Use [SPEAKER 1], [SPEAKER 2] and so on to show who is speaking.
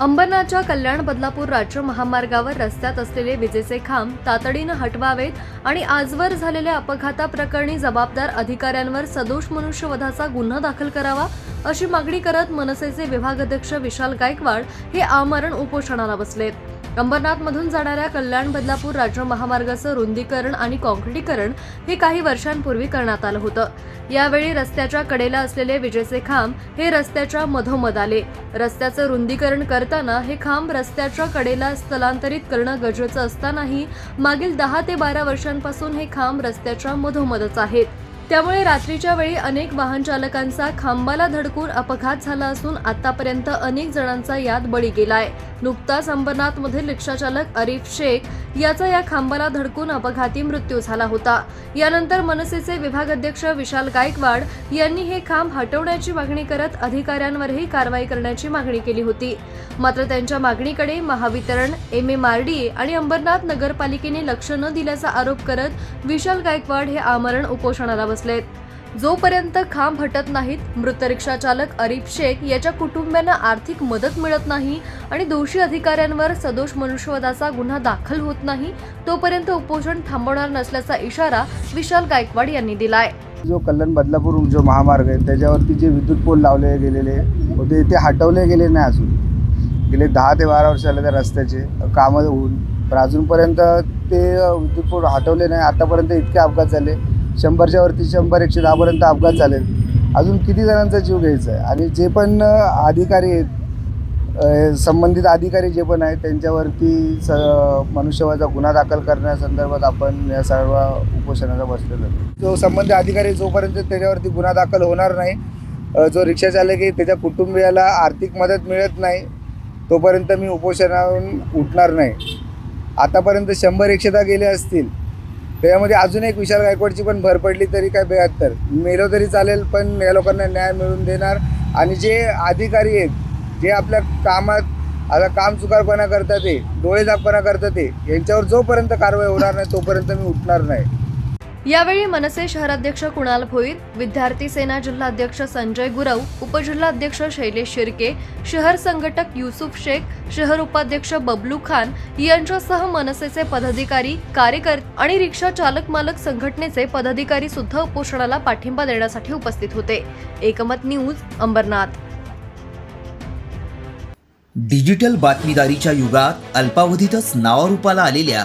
[SPEAKER 1] अंबरनाथच्या कल्याण बदलापूर राज्य महामार्गावर रस्त्यात असलेले विजेचे खांब तातडीनं हटवावेत आणि आजवर झालेल्या अपघाताप्रकरणी जबाबदार अधिकाऱ्यांवर सदोष मनुष्यवधाचा गुन्हा दाखल करावा अशी मागणी करत मनसेचे विभागाध्यक्ष विशाल गायकवाड हे आमरण उपोषणाला बसलेत. अंबरनाथमधून जाणाऱ्या कल्याण बदलापूर राज्य महामार्गाचं रुंदीकरण आणि काँक्रीटीकरण हे काही वर्षांपूर्वी करण्यात आलं होतं. यावेळी रस्त्याच्या कडेला असलेले विजेचे खांब हे रस्त्याच्या मधोमध आले. रस्त्याचं रुंदीकरण करताना हे खांब रस्त्याच्या कडेला स्थलांतरित करणं गरजेचं असतानाही मागील दहा ते बारा वर्षांपासून हे खांब रस्त्याच्या मधोमधच आहेत. त्यामुळे रात्रीच्या वेळी अनेक वाहन चालकांचा खांबाला धडकून अपघात झाला असून आतापर्यंत अनेक जणांचा यात बळी गेलाय. नुकताच अंबरनाथमधील रिक्षाचालक अरिफ शेख याचा या खांबाला धडकून अपघाती मृत्यू झाला होता. यानंतर मनसेचे विभागाध्यक्ष विशाल गायकवाड यांनी हे खांब हटवण्याची मागणी करत अधिकाऱ्यांवरही कारवाई करण्याची मागणी केली होती. मात्र त्यांच्या मागणीकडे Mahavitaran M M R D आणि अंबरनाथ नगरपालिकेने लक्ष न दिल्याचा आरोप करत विशाल गायकवाड हे आमरण उपोषणाला बसलेत. जोपर्यंत खांब हटत नाहीत मृत रिक्षा चालक अरिफ शेख याच्या कुटुंबियांना आर्थिक मदत मिळत नाही आणि दोषी अधिकाऱ्यांवर सदोष मनुष्यवधाचा गुन्हा दाखल होत नाही तोपर्यंत उपोषण थांबवणार नसल्याचा इशारा विशाल गायकवाड यांनी दिलाय.
[SPEAKER 2] जो कल्याण बदलापूर जो महामार्ग आहे त्याच्यावरती जे विद्युत पोल लावले गेलेले होते ते हटवले गेले नाही अजून. गेले दहा ते बारा वर्ष झाले त्या रस्त्याचे. कामं होऊन. पण अजूनपर्यंत ते विद्युत पोल हटवले नाही. आतापर्यंत इतके अपघात झाले. शंभरच्या वरती शंभर एकशे दहापर्यंत अपघात झाले अजून किती जणांचा जीव घ्यायचा आहे? आणि जे पण अधिकारी आहेत संबंधित अधिकारी जे पण आहेत त्यांच्यावरती स मनुष्यवाचा गुन्हा दाखल करण्यासंदर्भात आपण या सर्व उपोषणाला बसलेलो जो संबंधित अधिकारी जोपर्यंत त्याच्यावरती गुन्हा दाखल होणार नाही जो रिक्षा चालक आहे त्याच्या कुटुंबियाला आर्थिक मदत मिळत नाही तोपर्यंत मी उपोषणावरून उठणार नाही. आतापर्यंत शंभर एकशेदा गेले असतील त्याच्यामध्ये अजून एक विशाल गायकवाडची पण भर पडली तरी काय बेहत्तर मेलो तरी चालेल पण या लोकांना न्याय मिळवून देणार. आणि जे अधिकारी आहेत जे आपल्या कामात आता काम चुकारपणा करतात ते डोळे दाखपणा करतात ते यांच्यावर जोपर्यंत कारवाई होणार नाही तोपर्यंत मी उठणार नाही.
[SPEAKER 1] यावेळी मनसे शहराध्यक्ष कुणाल भोईर विद्यार्थी सेना जिल्हाध्यक्ष संजय गुरव उपजिल्हाध्यक्ष शैलेश शिर्के शहर संघटक युसुफ शेख शहर उपाध्यक्ष बबलू खान यांच्यासह मनसेचे पदाधिकारी कार्यकर्ते आणि रिक्षा चालक मालक संघटनेचे पदाधिकारी सुद्धा उपोषणाला पाठिंबा देण्यासाठी उपस्थित होते. एकमत न्यूज अंबरनाथ.
[SPEAKER 3] डिजिटल बातमीदारीच्या युगात अल्पावधीतच नावारूपाला आलेल्या